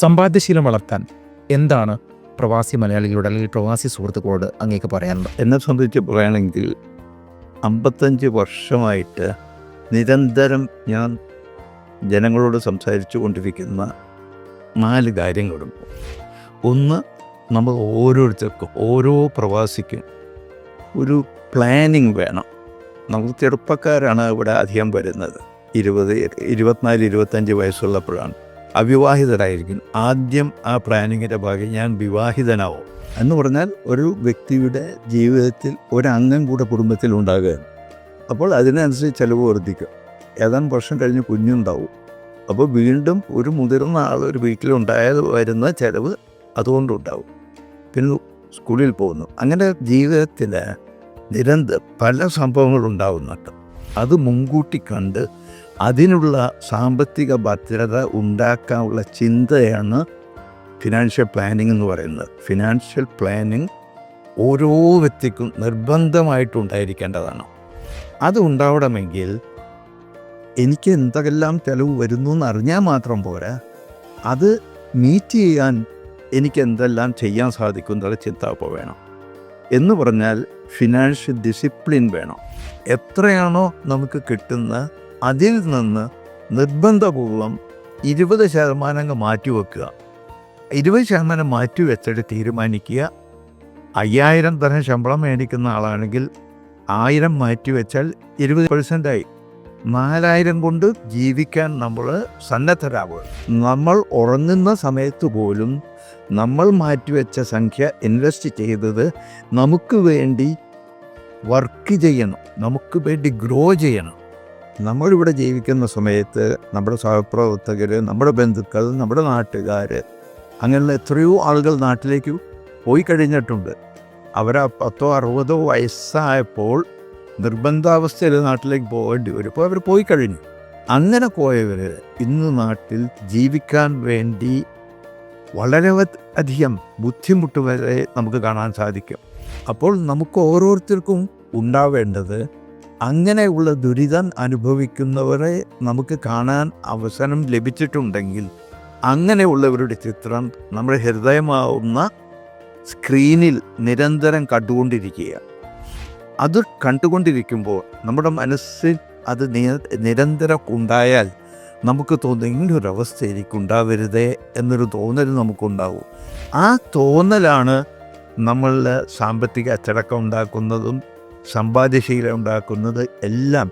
സമ്പാദ്യശീലം വളർത്താൻ എന്താണ് പ്രവാസി മലയാളികളോട് അല്ലെങ്കിൽ പ്രവാസി സുഹൃത്തുക്കളോട് അങ്ങേക്ക് പറയാനുള്ളത്? എന്നെ സംബന്ധിച്ച് പറയുകയാണെങ്കിൽ അമ്പത്തഞ്ച് വർഷമായിട്ട് നിരന്തരം ഞാൻ ജനങ്ങളോട് സംസാരിച്ചു കൊണ്ടിരിക്കുന്ന നാല് കാര്യങ്ങളും. ഒന്ന് നമ്മൾ ഓരോരുത്തർക്കും ഓരോ പ്രവാസിക്കും ഒരു പ്ലാനിങ് വേണം. നമുക്ക് ചെറുപ്പക്കാരാണ് ഇവിടെ അധികം വരുന്നത്. ഇരുപത് ഇരുപത്തിനാല് ഇരുപത്തഞ്ച് വയസ്സുള്ളപ്പോഴാണ്. അവിവാഹിതരായിരിക്കും. ആദ്യം ആ പ്ലാനിങ്ങിന്റെ ഭാഗം ഞാൻ വിവാഹിതനാവും. എന്ന് പറഞ്ഞാൽ ഒരു വ്യക്തിയുടെ ജീവിതത്തിൽ ഒരംഗം കൂടെ കുടുംബത്തിൽ ഉണ്ടാകുകയാണ്. അപ്പോൾ അതിനനുസരിച്ച് ചിലവ് വർദ്ധിക്കും. ഏതാനും വർഷം കഴിഞ്ഞ് കുഞ്ഞുണ്ടാവും. അപ്പോൾ വീണ്ടും ഒരു മുതിർന്ന ആൾ ഒരു വീട്ടിലുണ്ടായത് വരുന്ന ചിലവ് അതുകൊണ്ടുണ്ടാവും. പിന്നെ സ്കൂളിൽ പോകുന്നു. അങ്ങനെ ജീവിതത്തിൽ നിരന്തരം പല സംഭവങ്ങളുണ്ടാവുന്നുണ്ട്. അത് മുൻകൂട്ടി കണ്ട് അതിനുള്ള സാമ്പത്തിക ഭദ്രത ഉണ്ടാക്കാനുള്ള ചിന്തയാണ് ഫിനാൻഷ്യൽ പ്ലാനിംഗ് എന്ന് പറയുന്നത്. ഫിനാൻഷ്യൽ പ്ലാനിങ് ഓരോ വ്യക്തിക്കും നിർബന്ധമായിട്ടുണ്ടായിരിക്കേണ്ടതാണ് അത് ഉണ്ടാവണമെങ്കിൽ എനിക്ക് എന്തെല്ലാം ചിലവ് വരുന്നു എന്ന് അറിഞ്ഞാൽ മാത്രം പോരാ. അത് മീറ്റ് ചെയ്യാൻ എനിക്ക് എന്തെല്ലാം ചെയ്യാൻ സാധിക്കും എന്നുള്ള ചിന്ത അപ്പോൾ വേണം. എന്ന് പറഞ്ഞാൽ ഫിനാൻഷ്യൽ ഡിസിപ്ലിൻ വേണം. എത്രയാണോ നമുക്ക് കിട്ടുന്ന അതിൽ നിന്ന് നിർബന്ധപൂർവം ഇരുപത് ശതമാനം അങ്ങ് മാറ്റിവെക്കുക. ഇരുപത് ശതമാനം മാറ്റി വെച്ചിട്ട് തീരുമാനിക്കുക. അയ്യായിരം തരം ശമ്പളം മേടിക്കുന്ന ആളാണെങ്കിൽ ആയിരം മാറ്റി വെച്ചാൽ ഇരുപത് പെർസെന്റായി നാലായിരം കൊണ്ട് ജീവിക്കാൻ നമ്മൾ സന്നദ്ധരാകുക. നമ്മൾ ഉറങ്ങുന്ന സമയത്ത് പോലും നമ്മൾ മാറ്റിവെച്ച സംഖ്യ ഇൻവെസ്റ്റ് ചെയ്തത് നമുക്ക് വേണ്ടി വർക്ക് ചെയ്യണം. നമുക്ക് വേണ്ടി ഗ്രോ ചെയ്യണം. നമ്മളിവിടെ ജീവിക്കുന്ന സമയത്ത് നമ്മുടെ സഹപ്രവർത്തകർ നമ്മുടെ ബന്ധുക്കൾ നമ്മുടെ നാട്ടുകാർ അങ്ങനെയുള്ള എത്രയോ ആളുകൾ നാട്ടിലേക്ക് പോയി കഴിഞ്ഞിട്ടുണ്ട്. അവർ പത്തോ അറുപതോ വയസ്സായപ്പോൾ നിർബന്ധാവസ്ഥയിൽ നാട്ടിലേക്ക് പോകേണ്ടി വരും. ഇപ്പോൾ അവർ പോയി കഴിഞ്ഞു. അങ്ങനെ പോയവർ ഇന്ന് നാട്ടിൽ ജീവിക്കാൻ വേണ്ടി വളരെ അധികം ബുദ്ധിമുട്ട് വരെ നമുക്ക് കാണാൻ സാധിക്കും. അപ്പോൾ നമുക്ക് ഓരോരുത്തർക്കും ഉണ്ടാവേണ്ടത് അങ്ങനെയുള്ള ദുരിതം അനുഭവിക്കുന്നവരെ നമുക്ക് കാണാൻ അവസരം ലഭിച്ചിട്ടുണ്ടെങ്കിൽ അങ്ങനെയുള്ളവരുടെ ചിത്രം നമ്മുടെ ഹൃദയമാവുന്ന സ്ക്രീനിൽ നിരന്തരം കണ്ടുകൊണ്ടിരിക്കുക അത് കണ്ടുകൊണ്ടിരിക്കുമ്പോൾ നമ്മുടെ മനസ്സിൽ അത് നിരന്തരം ഉണ്ടായാൽ നമുക്ക് തോന്നും ഇങ്ങനൊരവസ്ഥ എനിക്കുണ്ടാവരുതേ എന്നൊരു തോന്നൽ നമുക്കുണ്ടാവും. ആ തോന്നലാണ് നമ്മളുടെ സാമ്പത്തിക അച്ചടക്കം ഉണ്ടാക്കുന്നതും സമ്പാദ്യശീലം ഉണ്ടാക്കുന്നത് എല്ലാം